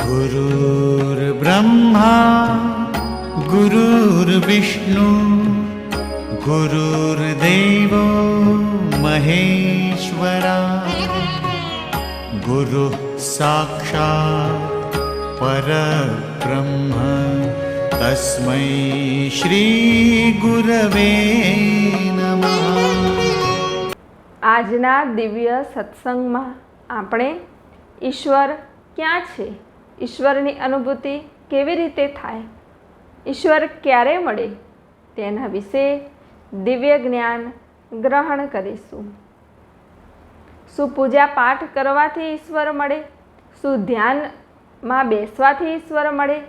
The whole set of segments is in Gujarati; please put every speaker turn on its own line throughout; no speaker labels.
गुरुर्ब्रह्मा गुरुर्विष्णु गुरुर्देवो महेश्वरा गुरुः साक्षात् परब्रह्म तस्मै श्रीगुरवे नमः
આજના દિવ્ય સત્સંગમાં આપણે ઈશ્વર ક્યાં છે ઈશ્વરની અનુભૂતિ કેવી રીતે થાય? ઈશ્વર ક્યારે મળે? તેના વિશે દિવ્ય જ્ઞાન ગ્રહણ કરીશું. શું પૂજા પાઠ કરવાથી ઈશ્વર મળે શું ધ્યાનમાં બેસવાથી ઈશ્વર મળે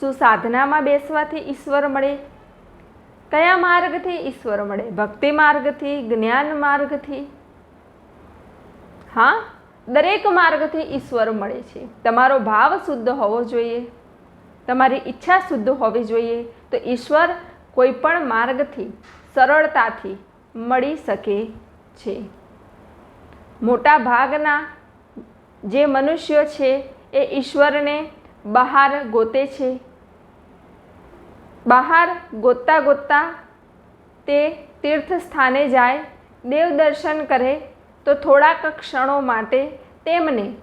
શું સાધનામાં બેસવાથી ઈશ્વર મળે. કયા માર્ગથી ઈશ્વર મળે? ભક્તિ માર્ગથી, જ્ઞાન માર્ગથી? હા? દરેક માર્ગથી ઈશ્વર મળે છે. તમારો ભાવ શુદ્ધ હોવો જોઈએ. તમારી ઈચ્છા શુદ્ધ હોવી જોઈએ. તો ઈશ્વર કોઈ પણ માર્ગથી, સરળતાથી મળી શકે છે. મોટા ભાગના જે મનુષ્યો છે, એ ઈશ્વરને બહાર ગોતે છે. બહાર ગોતતા ગોતતા તે તીર્થ સ્થાને જાય દેવ દર્શન કરે તો થોડાક ક્ષણો માટે તેમને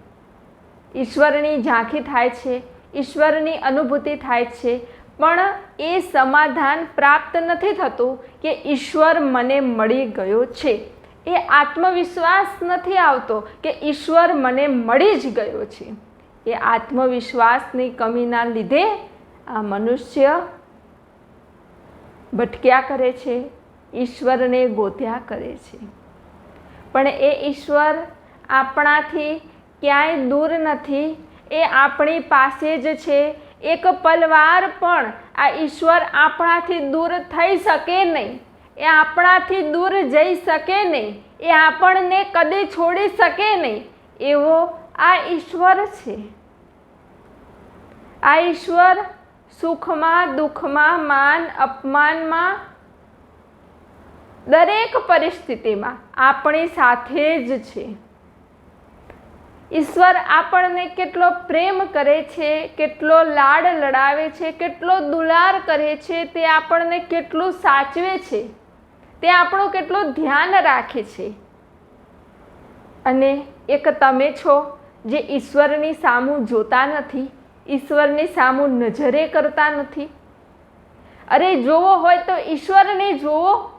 ઈશ્વરની ઝાંખી થાય છે, ઈશ્વરની અનુભૂતિ થાય છે. પણ એ સમાધાન પ્રાપ્ત નથી થતું કે ઈશ્વર મને મળી ગયો છે. એ આત્મવિશ્વાસ નથી આવતો કે ઈશ્વર મને મળી જ ગયો છે. એ આત્મવિશ્વાસની કમીના લીધે આ મનુષ્ય ભટક્યા કરે છે, ઈશ્વરને ગોત્યા કરે છે. પણ એ ઈશ્વર આપણાથી ક્યાંય દૂર નથી. એ આપણી પાસે જ છે. એક પલવાર પણ આ ઈશ્વર આપણાથી દૂર થઈ શકે નહીં. એ આપણાથી દૂર જઈ શકે નહીં. એ આપણને કદી છોડી શકે નહીં. એવો આ ઈશ્વર છે. આ ઈશ્વર સુખમાં, દુઃખમાં, માન, અપમાનમાં દરેક પરિસ્થિતિમાં આપણી સાથે જ છે. ઈશ્વર આપણને કેટલો પ્રેમ કરે છે, કેટલો લાડ લડાવે છે, કેટલો દુલાર કરે છે, તે આપણને કેટલું સાચવે છે, તે આપણું કેટલું ધ્યાન રાખે છે. અને એક તમે છો જે ઈશ્વરની સામું જોતા નથી, ઈશ્વરની સામું નજરે કરતા નથી. અરે, જોવો હોય તો ઈશ્વરને જોવો.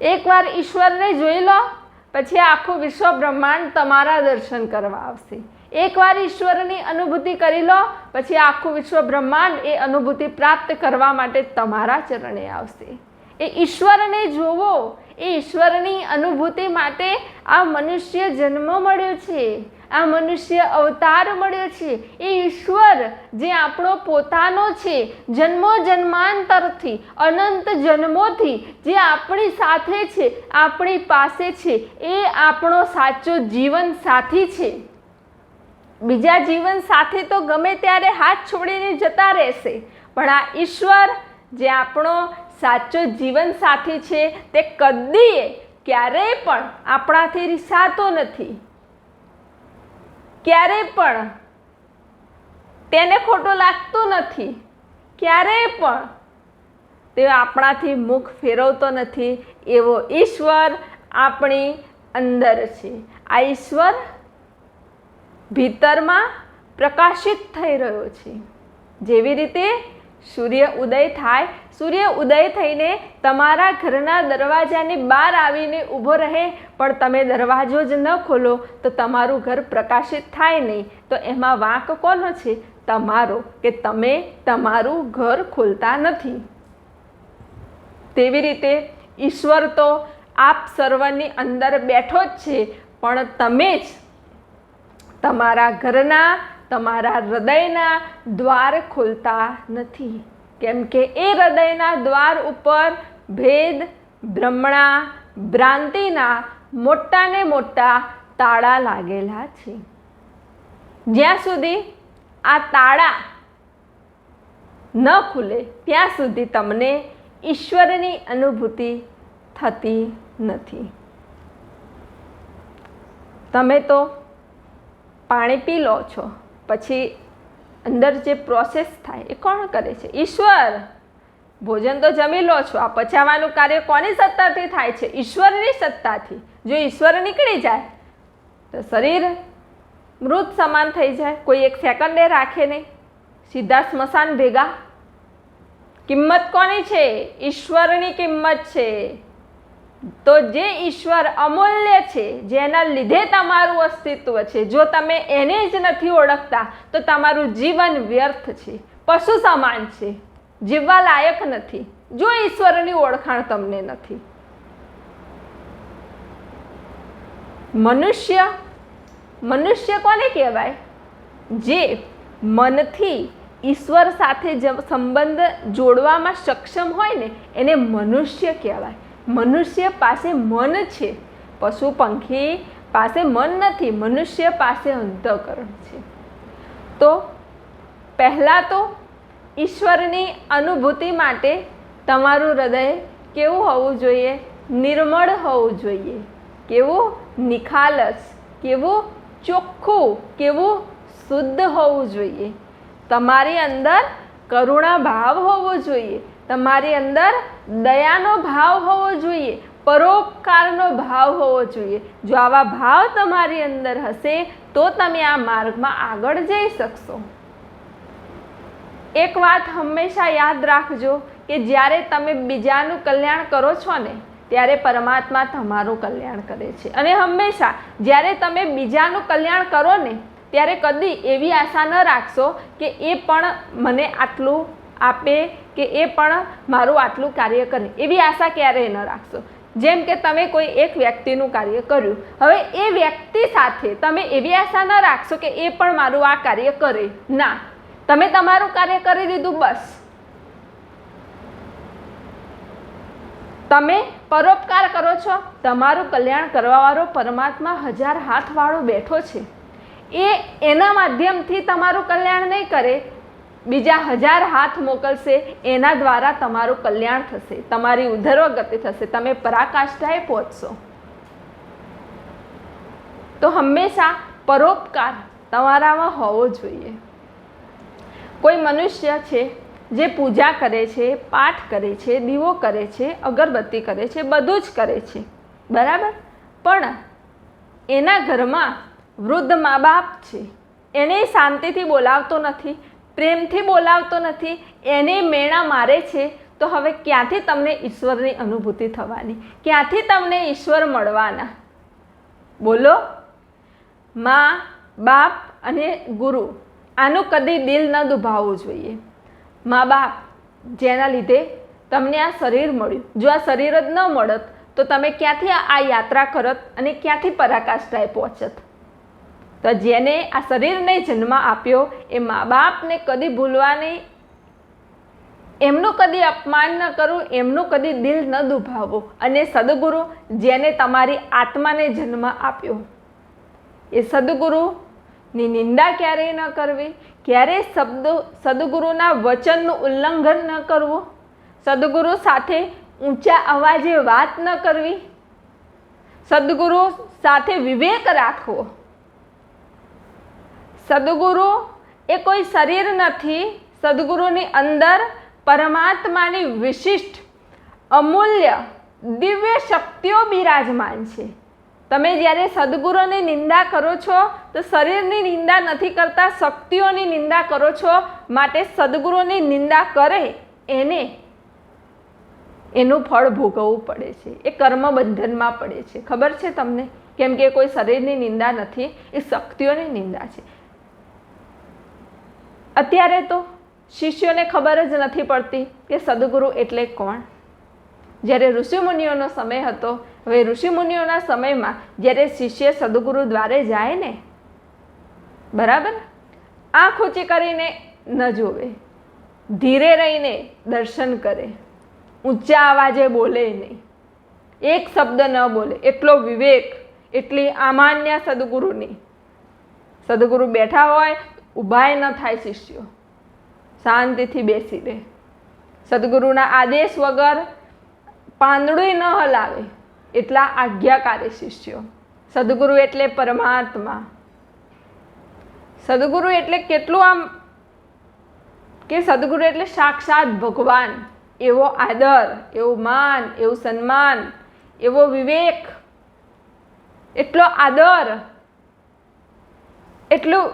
એકવાર ઈશ્વરને જોઈ લો, પછી આખું વિશ્વ બ્રહ્માંડ તમારા દર્શન કરવા આવશે. એકવાર ઈશ્વરની અનુભૂતિ કરી લો, પછી આખું વિશ્વ બ્રહ્માંડ એ અનુભૂતિ પ્રાપ્ત કરવા માટે તમારા ચરણે આવશે. એ ઈશ્વરને જોવો, એ ઈશ્વરની અનુભૂતિ માટે આ મનુષ્ય જન્મ મળ્યો છે. આ મનુષ્ય અવતાર મળ્યો છે. એ ઈશ્વર જે આપણો પોતાનો છે, જન્મો જન્માંતરથી, અનંત જન્મોથી જે આપણી સાથે છે, આપણી પાસે છે, એ આપણો સાચો જીવન સાથી છે. બીજા જીવન સાથે તો ગમે ત્યારે હાથ છોડીને જતા રહેશે, પણ આ ઈશ્વર જે આપણો સાચો જીવન સાથી છે, તે કદીએ ક્યારેય પણ આપણાથી રિસાતો નથી. ક્યારેય પણ તેને ખોટું લાગતું નથી. ક્યારેય પણ. તે આપણાથી મુખ ફેરવતો નથી. એવો ઈશ્વર આપણી અંદર છે. આ ઈશ્વર ભીતરમાં પ્રકાશિત થઈ રહ્યો છે. જેવી રીતે સૂર્ય ઉદય થાય. સૂર્ય ઉદય થઈને તમારા ઘરના દરવાજાની બહાર આવીને ઊભો રહે. પણ તમે દરવાજો જ ન ખોલો, તો તમારું ઘર પ્રકાશિત થાય નહીં. તો એમાં વાંક કોનો છે? તમારો, કે તમે તમારું ઘર ખોલતા નથી. તેવી રીતે ઈશ્વર તો આપ સર્વની અંદર બેઠો જ છે, પણ તમે જ તમારા ઘરના તમારા હૃદયના દ્વાર ખોલતા નથી. કેમ કે એ હૃદયના દ્વાર ઉપર ભેદ, ભ્રમણા, ભ્રાંતિના મોટા ને મોટા તાળા લાગેલા છે. જ્યાં સુધી આ તાળા ન ખુલે, ત્યાં સુધી તમને ઈશ્વરની અનુભૂતિ થતી નથી. તમે તો પાણી પી લો છો. પછી અંદર જે પ્રોસેસ થાય એ કોણ કરે છે? ઈશ્વર. ભોજન તો જમી લો છો. આ પચાવવાનું કાર્ય કોની સત્તાથી થાય છે? ઈશ્વરની સત્તાથી. જો ઈશ્વર નીકળી જાય, તો શરીર મૃત સમાન થઈ જાય. કોઈ એક સેકન્ડે રાખે નહીં. સીધા સ્મશાન ભેગા. કિંમત કોની છે? ઈશ્વરની કિંમત છે. તો જે ઈશ્વર અમૂલ્ય છે, જેના લીધે તમારું અસ્તિત્વ છે, જો તમે એને જ નથી ઓળખતા, તો તમારું જીવન વ્યર્થ છે, પશુ સમાન છે, જીવવા લાયક નથી, જો ઈશ્વરની ઓળખાણ તમને નથી. મનુષ્ય મનુષ્ય કોને કહેવાય? જે મનથી ઈશ્વર સાથે સંબંધ જોડવામાં સક્ષમ હોય ને, એને મનુષ્ય કહેવાય. મનુષ્ય પાસે મન છે. પશુ પંખી પાસે મન નથી, મનુષ્ય પાસે અંતઃકરણ છે. તો પહેલાં તો ઈશ્વરની અનુભૂતિ માટે તમારું હૃદય કેવું હોવું જોઈએ? નિર્મળ હોવું જોઈએ. કેવું નિખાલસ, કેવું ચોખ્ખું, કેવું શુદ્ધ હોવું જોઈએ. તમારી અંદર કરુણા ભાવ હોવો જોઈએ. તમારી અંદર દયાનો ભાવ હોવો જોઈએ, પરોપકારનો ભાવ હોવો જોઈએ. જો આવા ભાવ તમારી અંદર હશે, તો તમે આ માર્ગમાં આગળ જઈ શકશો. એક વાત હંમેશા યાદ રાખજો કે જ્યારે તમે બીજાનું કલ્યાણ કરો છો ને, ત્યારે પરમાત્મા તમારું કલ્યાણ કરે છે. અને હંમેશા, જ્યારે તમે બીજાનું કલ્યાણ કરો ને, ત્યારે કદી એવી આશા ન રાખશો કે એ પણ મને આટલું આપે કે એ પણ મારું આટલું કાર્ય કરે. એવી આશા ક્યારેય ન રાખશો. જેમ કે તમે કોઈ એક વ્યક્તિનું કાર્ય કર્યું. હવે એ વ્યક્તિ સાથે તમે એવી આશા ન રાખશો કે એ પણ મારું આ કાર્ય કરે. ના. તમે તમારું કાર્ય કરી દીધું બસ. તમે પરોપકાર કરો છો. તમારું કલ્યાણ કરવાવાળો પરમાત્મા હજાર હાથવાળો બેઠો છે. એ એના માધ્યમથી તમારું કલ્યાણ નહીં કરે. બીજા હજાર હાથ મોકલશે, એના દ્વારા તમારું કલ્યાણ થશે, તમારી ઉધર્વ ગતિ થશે, તમે પરાકાષ્ઠાએ પહોંચશો. તો હંમેશા પરોપકાર તમારામાં હોવો જોઈએ. કોઈ મનુષ્ય છે જે પૂજા કરે છે, પાઠ કરે છે, દીવો કરે છે, અગરબત્તી કરે છે, બધું જ કરે છે. બરાબર? પણ એના ઘરમાં વૃદ્ધ મા બાપ છે. એને શાંતિથી બોલાવતો નથી પ્રેમથી બોલાવતો નથી, એને મેણા મારે છે, તો હવે ક્યાંથી તમને ઈશ્વરની અનુભૂતિ થવાની? ક્યાંથી તમને ઈશ્વર મળવાના? બોલો. મા, બાપ અને ગુરુ, આનું કદી દિલ ન દુભાવવું જોઈએ. મા, બાપ, જેના લીધે તમને આ શરીર મળ્યું. જો આ શરીર જ ન મળત, તો તમે ક્યાંથી આ યાત્રા કરત અને ક્યાંથી પરાકાષ્ઠાએ પહોંચત? તો જેને આ શરીરને જન્મ આપ્યો એ મા બાપને કદી ભૂલવા નહીં એમનું કદી અપમાન ન કરવું, એમનું કદી દિલ ન દુભાવવું. અને સદગુરુ જેને તમારી આત્માને જન્મ આપ્યો, એ સદગુરુની નિંદા ક્યારેય ન કરવી, ક્યારેય શબ્દો, સદગુરુના વચનનું ઉલ્લંઘન ન કરવું, સદગુરુ સાથે ઊંચા અવાજે વાત ન કરવી, સદગુરુ સાથે વિવેક રાખવો. સદગુરુ એ કોઈ શરીર નથી, સદગુરુની અંદર પરમાત્માની વિશિષ્ટ, અમૂલ્ય, દિવ્ય શક્તિઓ બિરાજમાન છે. તમે જ્યારે સદગુરુની નિંદા કરો છો, તો શરીરની નિંદા નથી કરતા, શક્તિઓની નિંદા કરો છો, માટે સદગુરુની નિંદા કરે એને. એનું ફળ ભોગવવું પડે છે, એ કર્મબંધનમાં પડે છે. ખબર છે તમને? કેમ કે કોઈ શરીરની નિંદા નથી, એ શક્તિઓની નિંદા છે. અત્યારે તો શિષ્યોને ખબર જ નથી પડતી કે સદગુરુ એટલે કોણ. જ્યારે ઋષિમુનિઓનો સમય હતો, હવે ઋષિમુનિઓના સમયમાં જ્યારે શિષ્ય સદગુરુ દ્વારે જાય ને, બરાબર? આંખ ઊંચી કરીને ન જોવે ધીરે રહીને દર્શન કરે. ઊંચા અવાજે બોલે નહીં. એક શબ્દ ન બોલે. એટલો વિવેક, એટલી અમાન્ય સદગુરુની. સદગુરુ બેઠા હોય ઊભાય ન થાય શિષ્યો. શાંતિથી બેસી રહે. સદગુરુના આદેશ વગર પાંદડું ન હલાવે એટલા આજ્ઞાકારી શિષ્યો. સદગુરુ એટલે પરમાત્મા. સદગુરુ એટલે કેટલું આમ કે સદગુરુ એટલે સાક્ષાત ભગવાન, એવો આદર, એવું માન, એવું સન્માન, એવો વિવેક, એટલો આદર, એટલું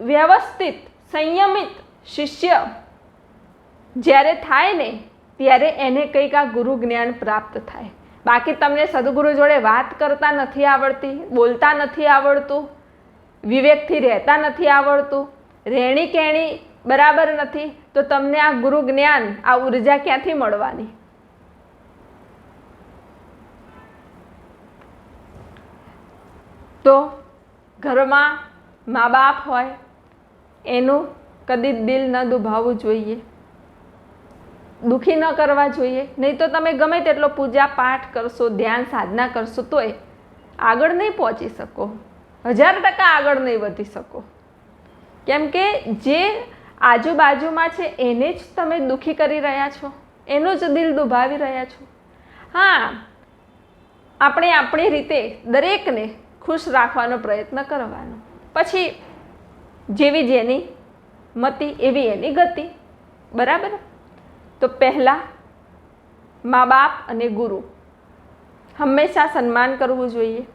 વ્યવસ્થિત, સંયમિત શિષ્ય જ્યારે થાય ને, ત્યારે એને કંઈક આ ગુરુ જ્ઞાન પ્રાપ્ત થાય. બાકી તમને સદગુરુ જોડે વાત કરતા નથી આવડતી, બોલતા નથી આવડતું, વિવેકથી રહેતા નથી આવડતું, રહેણી કહેણી બરાબર નથી, તો તમને આ ગુરુ જ્ઞાન, આ ઊર્જા ક્યાંથી મળવાની? તો ઘરમાં મા બાપ હોય એનું કદી દિલ ન દુભાવવું જોઈએ. દુઃખી ન કરવા જોઈએ. નહીં તો તમે ગમે તેટલો પૂજા પાઠ કરશો, ધ્યાન સાધના કરશો, તોય આગળ નહીં પહોંચી શકો. હજાર ટકા આગળ નહીં વધી શકો. કેમ કે જે આજુબાજુમાં છે, એને જ તમે દુઃખી કરી રહ્યા છો. એનું જ દિલ દુભાવી રહ્યા છો. હા, આપણે આપણી રીતે દરેકને ખુશ રાખવાનો પ્રયત્ન કરવાનો. પછી જેવી જેની મતિ, એવી એની ગતિ. બરાબર? તો પહેલાં મા બાપ અને ગુરુ હંમેશા સન્માન કરવું જોઈએ.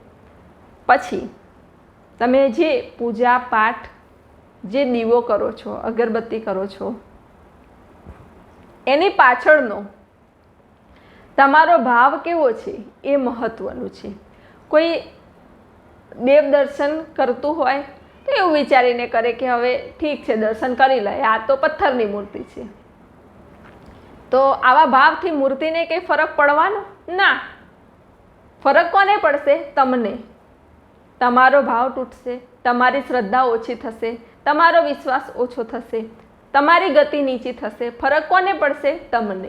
પછી તમે જે પૂજા પાઠ, જે દીવો કરો છો, અગરબત્તી કરો છો, એની પાછળનો તમારો ભાવ કેવો છે એ મહત્ત્વનું છે. કોઈ દેવ દર્શન કરતું હોય એવું વિચારીને કરે કે હવે ઠીક છે, દર્શન કરી લે આ તો પથ્થરની મૂર્તિ છે. તો આવા ભાવથી મૂર્તિને કંઈ ફરક પડવાનો? ના. ફરક કોને પડશે? તમને. તમારો ભાવ તૂટશે, તમારી શ્રદ્ધા ઓછી થશે, તમારો વિશ્વાસ ઓછો થશે, તમારી ગતિ નીચી થશે. ફરક કોને પડશે? તમને.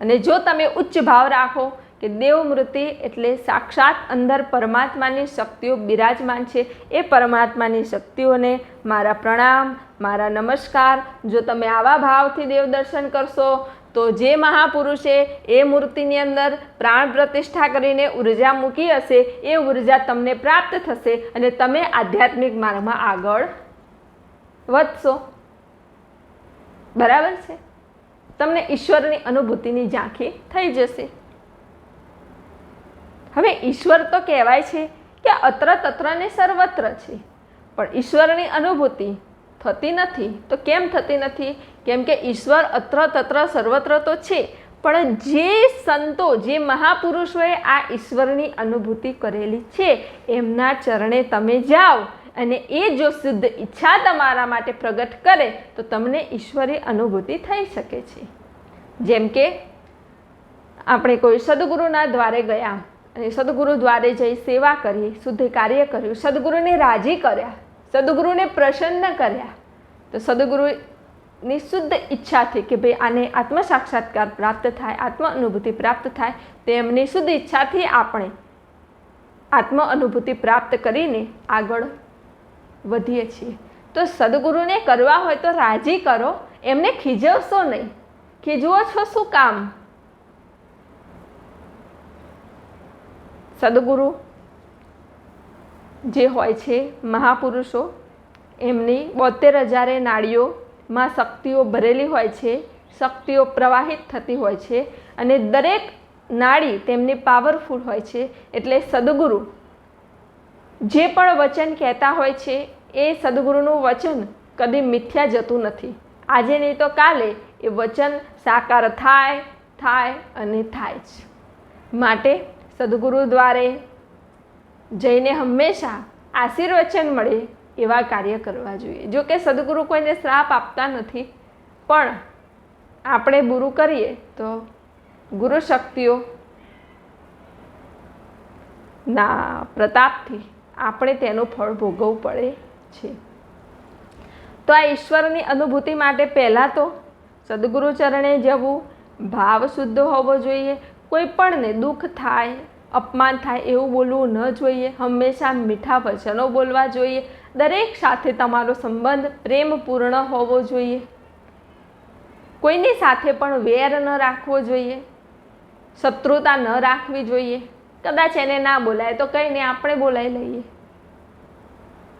અને જો તમે ઉચ્ચ ભાવ રાખો કે દેવમૂર્તિ એટલે સાક્ષાત અંદર પરમાત્માની શક્તિઓ બિરાજમાન છે. એ પરમાત્માની શક્તિઓને મારા પ્રણામ, મારા નમસ્કાર. જો તમે આવા ભાવથી દેવ દર્શન કરશો, તો જે મહાપુરુષે એ મૂર્તિની અંદર પ્રાણ પ્રતિષ્ઠા કરીને ઊર્જા મૂકી હશે, એ ઊર્જા તમને પ્રાપ્ત થશે અને તમે આધ્યાત્મિક માર્ગમાં આગળ વધશો. બરાબર છે? તમને ઈશ્વરની અનુભૂતિની ઝાંખી થઈ જશે. હવે ઈશ્વર તો કહેવાય છે કે અત્ર તત્રને સર્વત્ર છે. પણ ઈશ્વરની અનુભૂતિ થતી નથી. તો કેમ થતી નથી? કેમ કે ઈશ્વર અત્ર તત્ર સર્વત્ર તો છે. પણ જે સંતો, જે મહાપુરુષોએ આ ઈશ્વરની અનુભૂતિ કરેલી છે, એમના ચરણે તમે જાઓ અને એ જો શુદ્ધ ઈચ્છા તમારા માટે પ્રગટ કરે, તો તમને ઈશ્વરી અનુભૂતિ થઈ શકે છે. જેમ કે આપણે કોઈ સદગુરુના દ્વારે ગયા. અને સદગુરુ દ્વારે જઈ સેવા કરી, શુદ્ધ કાર્ય કર્યું. સદગુરુને રાજી કર્યા. સદગુરુને પ્રસન્ન કર્યા. તો સદગુરુની શુદ્ધ ઈચ્છાથી કે ભાઈ આને આત્મ સાક્ષાત્કાર પ્રાપ્ત થાય, આત્મ અનુભૂતિ પ્રાપ્ત થાય તેમની શુદ્ધ ઈચ્છાથી આપણે આત્મ અનુભૂતિ પ્રાપ્ત કરીને આગળ વધીએ છીએ. તો સદગુરુને કરવા હોય તો રાજી કરો, એમને ખીજવશો નહીં. ખીજવો છો શું કામ? સદગુરુ જે હોય છે, મહાપુરુષો, એમની બોતેર હજારે નાળીઓમાં શક્તિઓ ભરેલી હોય છે, શક્તિઓ પ્રવાહિત થતી હોય છે અને દરેક નાડી તેમની પાવરફુલ હોય છે એટલે સદગુરુ. જે પણ વચન કહેતા હોય છે, એ સદગુરુનું વચન કદી મિથ્યા જતું નથી. આજે નહીં તો કાલે એ વચન સાકાર થાય થાય અને થાય જ. માટે સદગુરુ દ્વારે જઈને હંમેશા આશીર્વચન મળે એવા કાર્ય કરવા જોઈએ. જો કે સદગુરુ કોઈને શ્રાપ આપતા નથી, પણ આપણે ગુરુ કરીએ તો ગુરુ શક્તિઓ ના પ્રતાપથી આપણે તેનું ફળ ભોગવવું પડે છે. તો આ ઈશ્વરની અનુભૂતિ માટે પહેલાં તો સદગુરુ ચરણે જવું, ભાવ શુદ્ધ હોવો જોઈએ કોઈ પણને દુઃખ થાય, અપમાન થાય એવું બોલવું ન જોઈએ. હંમેશા મીઠા વચનો બોલવા જોઈએ. દરેક સાથે તમારો સંબંધ પ્રેમપૂર્ણ હોવો જોઈએ. કોઈની સાથે પણ વેર ન રાખવો જોઈએ. શત્રુતા ન રાખવી જોઈએ. કદાચ એને ના બોલાય તો કંઈ નહીં આપણે બોલાવી લઈએ.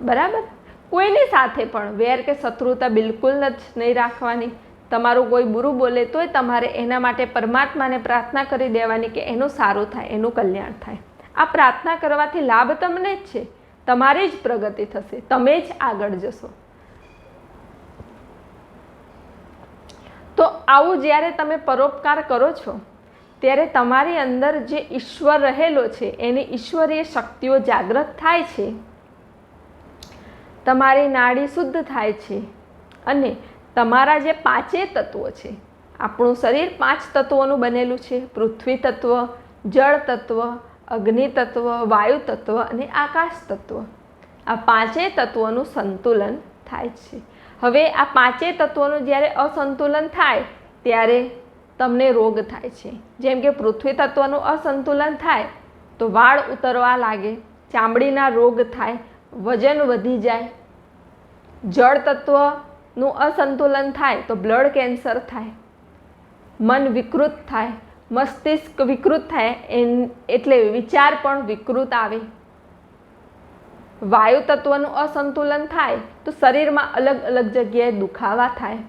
બરાબર? કોઈની સાથે પણ વેર કે શત્રુતા બિલકુલ જ નહીં રાખવાની. તમારું કોઈ બુરું બોલે તોય તમારે એના માટે પરમાત્માને પ્રાર્થના કરી દેવાની કે એનું સારું થાય, એનું કલ્યાણ થાય. આ પ્રાર્થના કરવાથી લાભ તમને જ છે. તમારી જ પ્રગતિ થશે. તમે જ આગળ જશો. તો આવું જ્યારે તમે પરોપકાર કરો છો, ત્યારે તમારી અંદર જે ઈશ્વર રહેલો છે, એની ઈશ્વરીય શક્તિઓ જાગૃત થાય છે. તમારી નાડી શુદ્ધ થાય છે. અને તમારા જે પાંચે તત્વો છે, આપણું શરીર પાંચ તત્વોનું બનેલું છે. પૃથ્વી તત્વ, જળ તત્વ, અગ્નિ તત્વ, વાયુ તત્વ અને આકાશ તત્વ. આ પાંચેય તત્વોનું સંતુલન થાય છે. હવે આ પાંચેય તત્વોનું જ્યારે અસંતુલન થાય, ત્યારે તમને રોગ થાય છે. જેમ કે પૃથ્વી તત્વનું અસંતુલન થાય, તો વાળ ઉતરવા લાગે, ચામડીના રોગ થાય, વજન વધી જાય. જળ તત્વનું અસંતુલન થાય તો બ્લડ કેન્સર થાય. મન વિકૃત થાય. મસ્તિષ્ક વિકૃત થાય એન, એટલે વિચાર પણ વિકૃત આવે. વાયુ તત્વનું અસંતુલન થાય તો શરીરમાં અલગ અલગ જગ્યાએ દુખાવા થાય.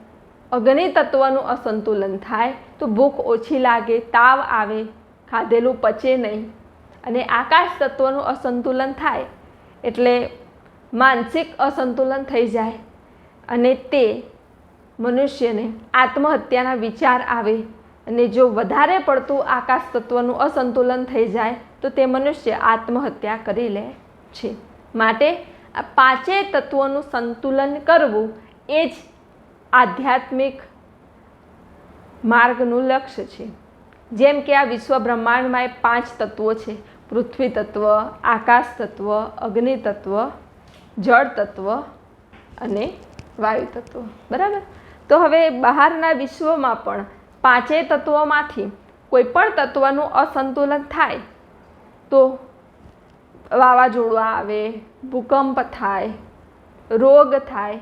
અગ્નિ તત્વનું અસંતુલન થાય તો ભૂખ ઓછી લાગે, તાવ આવે, ખાધેલું પચે નહીં. અને આકાશ તત્વનું અસંતુલન થાય એટલે માનસિક અસંતુલન થઈ જાય. અને તે મનુષ્યને આત્મહત્યાના વિચાર આવે અને જો વધારે પડતું આકાશ તત્વનું અસંતુલન થઈ જાય, તો તે મનુષ્ય આત્મહત્યા કરી લે છે. માટે આ પાંચેય તત્વોનું સંતુલન કરવું એ જ આધ્યાત્મિક માર્ગનું લક્ષ્ય છે. જેમ કે આ વિશ્વ બ્રહ્માંડમાં એ પાંચ તત્વો છે. પૃથ્વી તત્વ, આકાશ તત્વ, અગ્નિ તત્વ, જળ તત્વ અને વાયુ તત્વ. બરાબર? તો હવે બહારના વિશ્વમાં પણ પાંચેય તત્વોમાંથી કોઈ પણ તત્વનું અસંતુલન થાય, તો વાવાઝોડું આવે, ભૂકંપ થાય, રોગ થાય,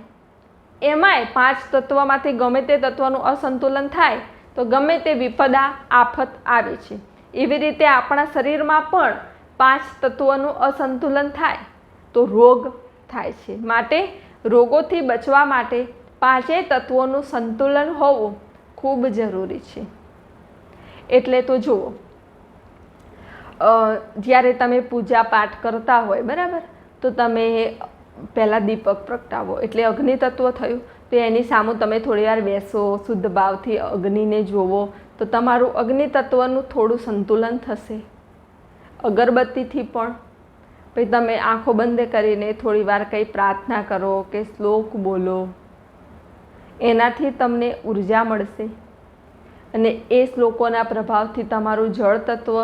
એમાંય પાંચ તત્વમાંથી ગમે તે તત્વનું અસંતુલન થાય, તો ગમે તે વિપદા આફત આવે છે. એવી રીતે આપણા શરીરમાં પણ પાંચ તત્વોનું અસંતુલન થાય, તો રોગ થાય છે. માટે રોગોથી બચવા માટે પાંચેય તત્વોનું સંતુલન હોવું ખૂબ જરૂરી છે. એટલે તો જુઓ જ્યારે તમે પૂજા પાઠ કરતા હોય, બરાબર? તો તમે પહેલાં દીપક પ્રગટાવો. એટલે અગ્નિ તત્વ થયું, તો એની સામું તમે થોડી વાર બેસો, શુદ્ધ ભાવથી અગ્નિને જોવો, તો તમારું અગ્નિ તત્વનું થોડું સંતુલન થશે. અગરબત્તીથી પણ પછી તમે આંખો બંધ કરીને થોડી વાર કંઈ પ્રાર્થના કરો કે શ્લોક બોલો. એનાથી તમને ઊર્જા મળશે. અને એ શ્લોકોના પ્રભાવથી તમારું જળ તત્વ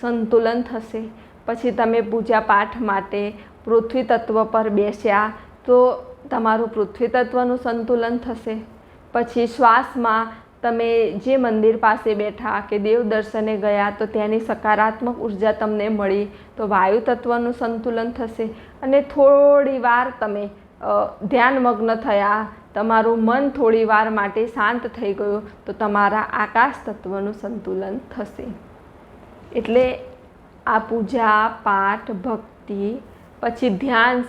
સંતુલન થશે. પછી તમે પૂજા પાઠ માટે પૃથ્વી તત્વ પર બેસ્યા તો તમારું પૃથ્વી તત્વનું સંતુલન થશે. પછી શ્વાસમાં તમે જે મંદિર પાસે બેઠા કે દેવ દર્શને ગયા, તો ત્યાંની સકારાત્મક ઊર્જા તમને મળી. તો વાયુ તત્વનું સંતુલન થશે. અને થોડી વાર તમે ધ્યાનમગ્ન થયા, તમારું મન થોડી વાર માટે શાંત થઈ ગયું, તો તમારા આકાશ તત્વનું સંતુલન થશે. એટલે આ પૂજા, પાઠ, ભક્તિ, પછી ધ્યાન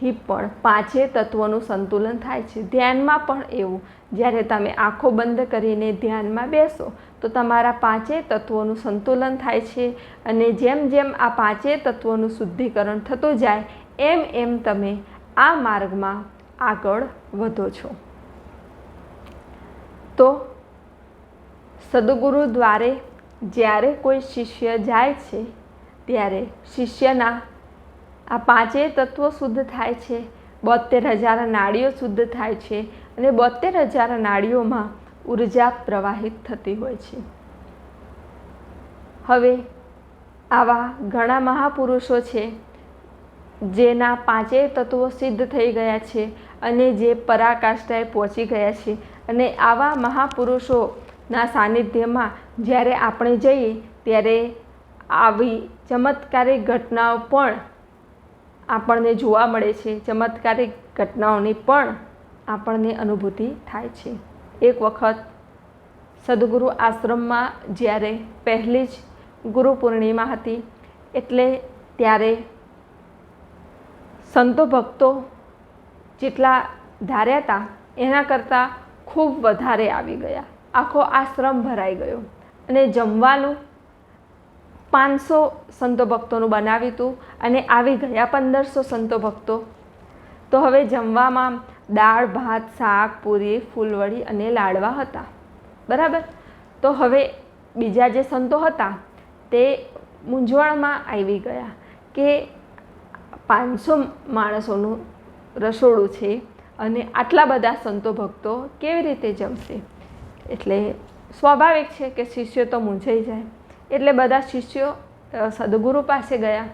સાધનાથી પણ પાંચે તત્વોનું સંતુલન થાય છે. ધ્યાનમાં પણ એવું. જ્યારે તમે આંખો બંધ કરીને ધ્યાનમાં બેસો, તો તમારા પાંચે તત્વોનું સંતુલન થાય છે અને જેમ જેમ આ પાંચે તત્વોનું શુદ્ધિકરણ થતું જાય, એમ એમ તમે આ માર્ગમાં આગળ વધો છો. તો સદગુરુ દ્વારે જ્યારે કોઈ શિષ્ય જાય છે, ત્યારે શિષ્યના આ પાંચેય તત્વો શુદ્ધ થાય છે. બોતેર હજાર નાડીઓ શુદ્ધ થાય છે અને બોતેર હજાર નાડીઓમાં ઊર્જા પ્રવાહિત થતી હોય છે. હવે આવા ઘણા મહાપુરુષો છે જેના પાંચેય તત્વો સિદ્ધ થઈ ગયા છે અને જે પરાકાષ્ઠાએ પહોંચી ગયા છે અને આવા મહાપુરુષોના સાનિધ્યમાં જ્યારે આપણે જઈએ ત્યારે આવી ચમત્કારિક ઘટનાઓ પણ આપણને જોવા મળે છે. ચમત્કારિક ઘટનાઓની પણ આપણને અનુભૂતિ થાય છે. એક વખત સદગુરુ આશ્રમમાં જ્યારે પહેલી જ ગુરુ પૂર્ણિમા હતી, એટલે ત્યારે સંતો ભક્તો જેટલા ધાર્યા હતા, એના કરતાં ખૂબ વધારે આવી ગયા. આખો આશ્રમ ભરાઈ ગયો. અને જમવાનું પાંચસો સંતો ભક્તોનું બનાવ્યું હતું અને આવી ગયા પંદરસો સંતો ભક્તો. તો હવે જમવામાં દાળ, ભાત, શાક, પૂરી, ફૂલવડી અને લાડવા હતા. બરાબર? તો હવે બીજા જે સંતો હતા તે મૂંઝવણમાં આવી ગયા કે પાંચસો માણસોનું રસોડું છે અને આટલા બધા સંતો ભક્તો કેવી રીતે જમશે? એટલે સ્વાભાવિક છે કે શિષ્યો તો મૂંઝાઈ જાય. એટલે બધા શિષ્યો સદગુરુ પાસે ગયા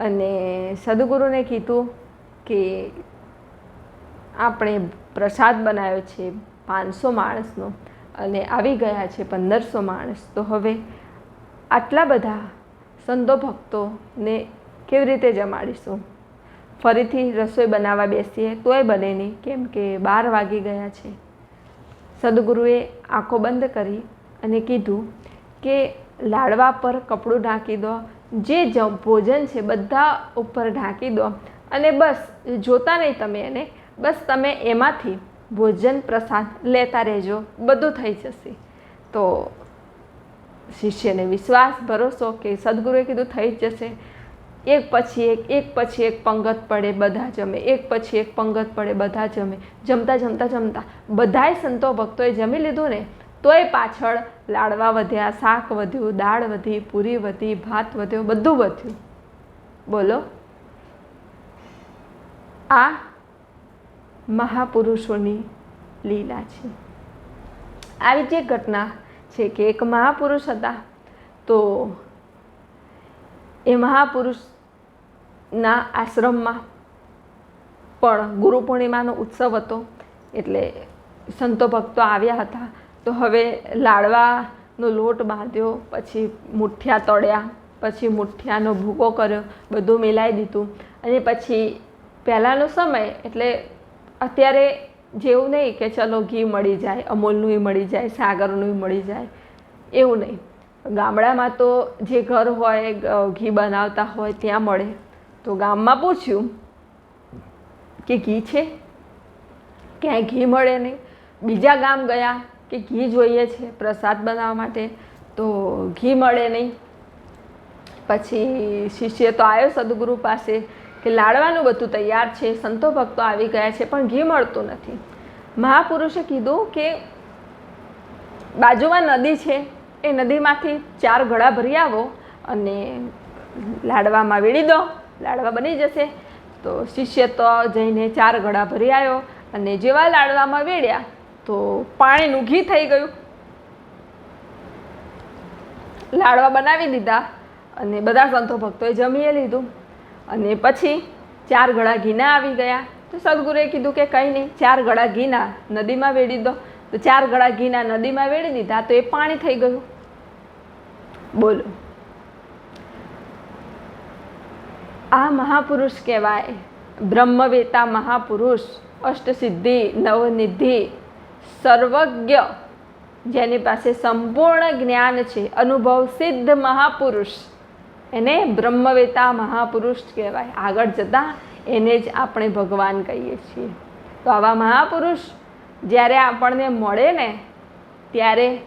અને સદગુરુને કીધું કે આપણે પ્રસાદ બનાવ્યો છે પાંચસો માણસનો અને આવી ગયા છે પંદરસો માણસ. તો હવે આટલા બધા સંતો ભક્તોને કેવી રીતે જમાડીશું? ફરીથી રસોઈ બનાવવા બેસીએ, તોય બને નહીં, કેમ કે બાર વાગી ગયા છે. સદગુરુએ આંખો બંધ કરી અને કીધું કે લાડવા પર કપડું ઢાંકી દો, જે જમ ભોજન છે બધા ઉપર ઢાંકી દો. અને બસ, જોતા નહીં તમે એને. બસ તમે એમાંથી ભોજન પ્રસાદ લેતા રહેજો. બધું થઈ જશે. તો શિષ્યને વિશ્વાસ, ભરોસો કે સદગુરુએ કીધું થઈ જ જશે. એક પછી એક એક પછી એક પંગત પડે, બધા જમે. એક પછી એક પંગત પડે, બધા જમે. જમતા જમતા જમતા. બધાય સંતો ભક્તોએ જમી લીધું ને તોય પાછળ લાડવા વધ્યા, શાક વધ્યું, દાળ વધી પૂરી વધી ભાત વધ્યો, બધું વધ્યું. બોલો. આ મહાપુરુષોની લીલા છે. આવી જે ઘટના છે કે એક મહાપુરુષ હતા તો એ મહાપુરુષના આશ્રમમાં પણ ગુરુ પૂર્ણિમાનો ઉત્સવ હતો. એટલે સંતો ભક્તો આવ્યા હતા. તો હવે લાડવાનો લોટ બાંધ્યો, પછી મુઠ્ઠિયા તળ્યા, પછી મુઠ્ઠિયાનો ભૂકો કર્યો, બધું મિલાવી દીધું. અને પછી પહેલાંનો સમય એટલે અત્યારે જેવું નહીં કે ચલો ઘી મળી જાય અમૂલનુંય મળી જાય સાગરનુંય મળી જાય, એવું નહીં. ગામડામાં તો જે ઘર હોય ઘી બનાવતા હોય ત્યાં મળે. તો ગામમાં પૂછ્યું કે ઘી છે? ક્યાંય ઘી મળે નહીં. બીજા ગામ ગયા કે ઘી જોઈએ છે પ્રસાદ બનાવવા માટે, તો ઘી મળે નહીં. પછી શિષ્ય તો આવ્યો સદગુરુ પાસે કે લાડવાનું બધું તૈયાર છે, સંતો ભક્તો આવી ગયા છે, પણ ઘી મળતું નથી. મહાપુરુષે કીધું કે બાજુમાં નદી છે, એ નદીમાંથી ચાર ઘડા ભરી આવો અને લાડવામાં વીડી દો, લાડવા બની જશે. તો શિષ્ય તો જઈને ચાર ઘડા ભરી આવ્યો અને જેવા લાડવામાં વેડ્યા તો પાણીનું ઘી થઈ ગયું. લાડવા બનાવી દીધા અને બધા સંતો ભક્તોએ જમીએ લીધું. અને પછી ચાર ગળા ઘીના આવી ગયા. તો સદગુરુએ કીધું કે કંઈ નહીં, ચાર ગળા ઘીના નદીમાં વેડી દો. તો ચાર ગળા ઘીના નદીમાં વેડી દીધા તો એ પાણી થઈ ગયું. બોલો. આ મહાપુરુષ કહેવાય. બ્રહ્મવેતા મહાપુરુષ, અષ્ટસિદ્ધિ, નવનિધિ સર્વજ્ઞ, જેની પાસે સંપૂર્ણ જ્ઞાન છે, અનુભવ સિદ્ધ મહાપુરુષ. એને બ્રહ્મવેતા મહાપુરુષ કહેવાય. આગળ જતાં એને જ આપણે ભગવાન કહીએ છીએ. તો આવા મહાપુરુષ જ્યારે આપણને મળે ને, ત્યારે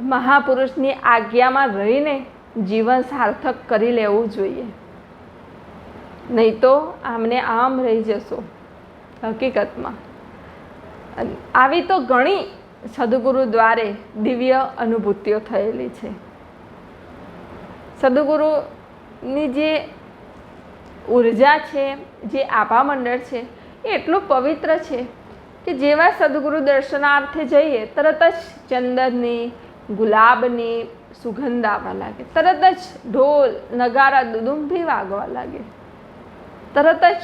મહાપુરુષની આજ્ઞામાં રહીને જીવન સાર્થક કરી લેવું જોઈએ. નહીં તો આમને આમ રહી જશો, હકીકતમાં. આવી તો ઘણી સદગુરુ દ્વારે દિવ્ય અનુભૂતિઓ થયેલી છે. સદગુરુની જે ઊર્જા છે, જે આભા મંડળ છે, એ એટલું પવિત્ર છે કે જેવા સદગુરુ દર્શનાર્થે જઈએ, તરત જ ચંદનની, ગુલાબની સુગંધ આવવા લાગે. તરત જ ઢોલ, નગારા દુદુંભી વાગવા લાગે. તરત જ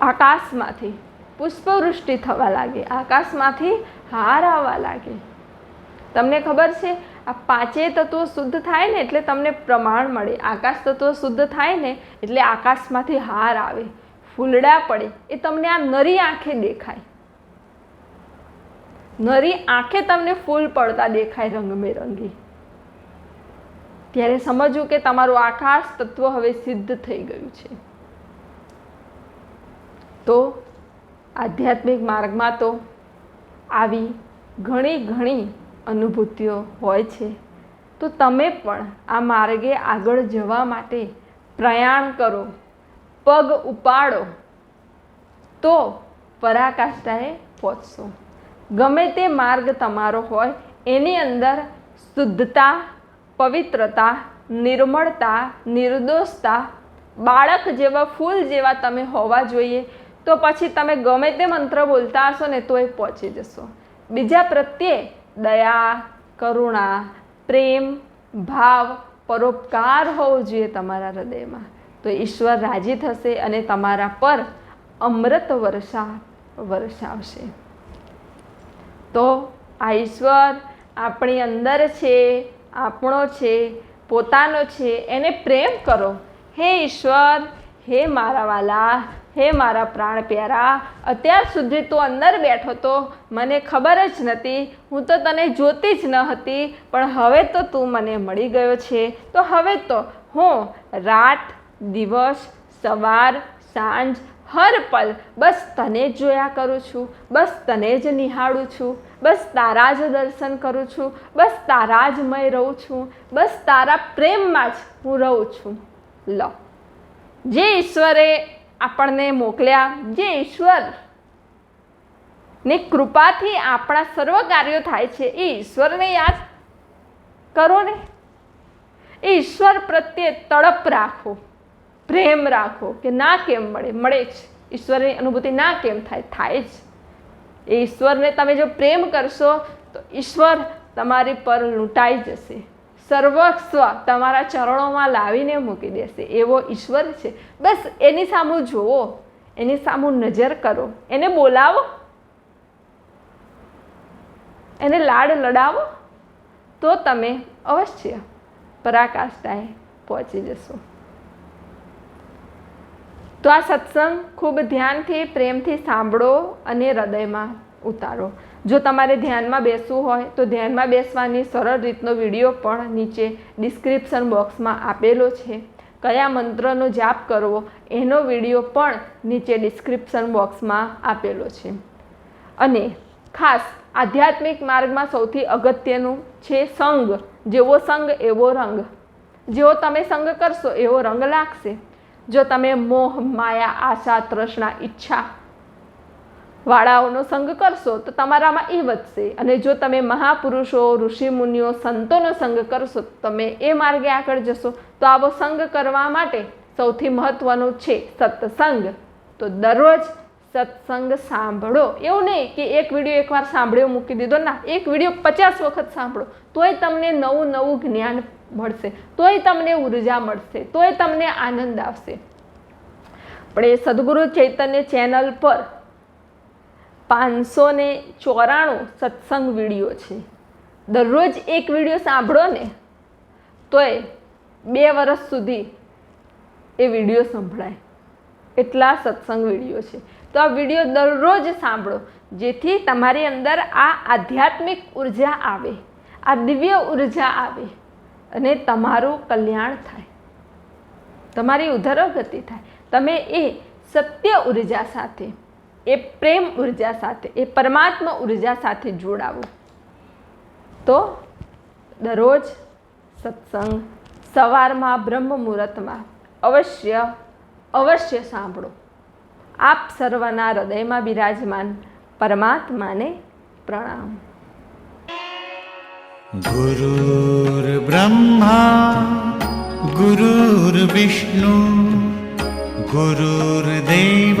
આકાશમાંથી પુષ્પવૃષ્ટિ થવા લાગે, આકાશમાંથી હાર આવવા લાગે. તમને ખબર છે, આ પાંચેય તત્વો શુદ્ધ થાય ને એટલે તમને પ્રમાણ મળે. આકાશ તત્વો શુદ્ધ થાય ને એટલે આકાશમાંથી હાર આવે. ફૂલડા પડે, એ તમને આ નરી આંખે દેખાય. નરી આંખે તમને ફૂલ પડતા દેખાય રંગબેરંગી. ત્યારે સમજવું કે તમારું આકાશ તત્વ હવે સિદ્ધ થઈ ગયું છે. તો આધ્યાત્મિક માર્ગમાં તો આવી ઘણી ઘણી અનુભૂતિઓ હોય છે. તો તમે પણ આ માર્ગે આગળ જવા માટે પ્રયાણ કરો, પગ ઉપાડો, તો પરાકાષ્ઠાએ પહોંચશો. ગમે તે માર્ગ તમારો હોય, એની અંદર શુદ્ધતા, પવિત્રતા, નિર્મળતા, નિર્દોષતા, બાળક જેવા ફૂલ જેવા તમે હોવા જોઈએ. તો પછી તમે ગમે તે મંત્ર બોલતા હશો ને તોય પહોંચી જશો. બીજા પ્રત્યે દયા, કરુણા, પ્રેમ, ભાવ, પરોપકાર હોવો જોઈએ તમારા હૃદયમાં. તો ઈશ્વર રાજી થશે અને તમારા પર અમૃત વર્ષા વરસાવશે તો આ ઈશ્વર આપણી અંદર છે, આપણો છે, પોતાનો છે, એને પ્રેમ કરો. હે ઈશ્વર, હે મારા વાલા હે મારા પ્રાણ પ્યારા, અત્યાર સુધી તું અંદર બેઠો તો મને ખબર જ નથી હું તો તને જોતી જ ન હતી, પણ હવે તો તું મને મળી ગયો છે. તો હવે તો હું રાત, દિવસ, સવાર, સાંજ, હર પલ બસ તને જ જોયા કરું છું, બસ તને જ નિહાળું છું, બસ તારા જ દર્શન કરું છું, બસ તારા જ મય રહું છું, બસ તારા પ્રેમમાં જ હું રહું છું. લો. જે ઈશ્વરે આપણને મોકલ્યા જે ઈશ્વરની કૃપાથી આપણા સર્વ કાર્યો થાય છે. એ ઈશ્વરને યાદ કરો ને. ઈશ્વર પ્રત્યે તડપ રાખો, પ્રેમ રાખો કે ના કેમ મળે? મળે જ. ઈશ્વરની અનુભૂતિ ના કેમ થાય? થાય જ. એ ઈશ્વરને તમે જો પ્રેમ કરશો તો ઈશ્વર તમારી પર લૂંટાઈ જશે. સર્વસ્વ તમારા ચરણોમાં લાવીને મૂકી દેશે. એવો ઈશ્વર છે. બસ એની સામું જુઓ. એની સામું નજર કરો. એને બોલાવો. એને લાડ લડાવો. તો તમે અવશ્ય પરાકાષ્ઠાએ પહોંચી જશો. તો આ સત્સંગ ખૂબ ધ્યાનથી, પ્રેમથી સાંભળો અને હૃદયમાં ઉતારો. જો તમારે ધ્યાનમાં બેસવું હોય, તો ધ્યાનમાં બેસવાની સરળ રીતનો વીડિયો પણ નીચે ડિસ્ક્રિપ્શન બોક્સમાં આપેલો છે. કયા મંત્રનો જાપ કરવો, એનો વીડિયો પણ નીચે ડિસ્ક્રિપ્શન બોક્સમાં આપેલો છે. અને ખાસ આધ્યાત્મિક માર્ગમાં સૌથી અગત્યનું છે સંગ. જેવો સંગ, એવો રંગ. જેવો તમે સંગ કરશો, એવો રંગ લાગશે. જો તમે મોહ, માયા, આશા, તૃષ્ણા, ઈચ્છા વાળાઓનો સંગ કરશો તો તમારામાં એ વધશે. અને જો તમે મહાપુરુષો ઋષિમુનિઓ સંતોનો સંગ કરશો તમે એ માર્ગે આગળ જશો. તો આવો સંગ કરવા માટે સૌથી મહત્વનું છે સત્સંગ. તો દરરોજ સત્સંગ સાંભળો. એવું નહીં કે એક વીડિયો એકવાર સાંભળ્યો, મૂકી દીધો, ના, એક વીડિયો પચાસ વખત સાંભળો. તોય તમને નવું નવું જ્ઞાન મળશે. તોય તમને ઊર્જા મળશે. તોય તમને આનંદ આવશે. પણ એ સદગુરુ ચૈતન્ય ચેનલ પર પાંચસો ને ચોરાણું સત્સંગ વીડિયો છે. દરરોજ એક વીડિયો સાંભળો ને, તોય બે વર્ષ સુધી એ વીડિયો સંભળાય. એટલા સત્સંગ વીડિયો છે. તો આ વીડિયો દરરોજ સાંભળો, જેથી તમારી અંદર આ આધ્યાત્મિક ઊર્જા આવે, આ દિવ્ય ઊર્જા આવે અને તમારું કલ્યાણ થાય. તમારી ઉધરગતિ થાય. તમે એ સત્ય ઊર્જા સાથે એ પ્રેમ ઊર્જા સાથે, એ પરમાત્મા ઊર્જા સાથે જોડાવો. તો દરરોજ સત્સંગ સવારમાં બ્રહ્મ મુહૂર્તમાં અવશ્ય અવશ્ય સાંભળો. આપ સર્વના હૃદયમાં બિરાજમાન પરમાત્માને પ્રણામ.
ગુરુર બ્રહ્મા ગુરુર્વિષ્ણુ ગુરુર્દેવ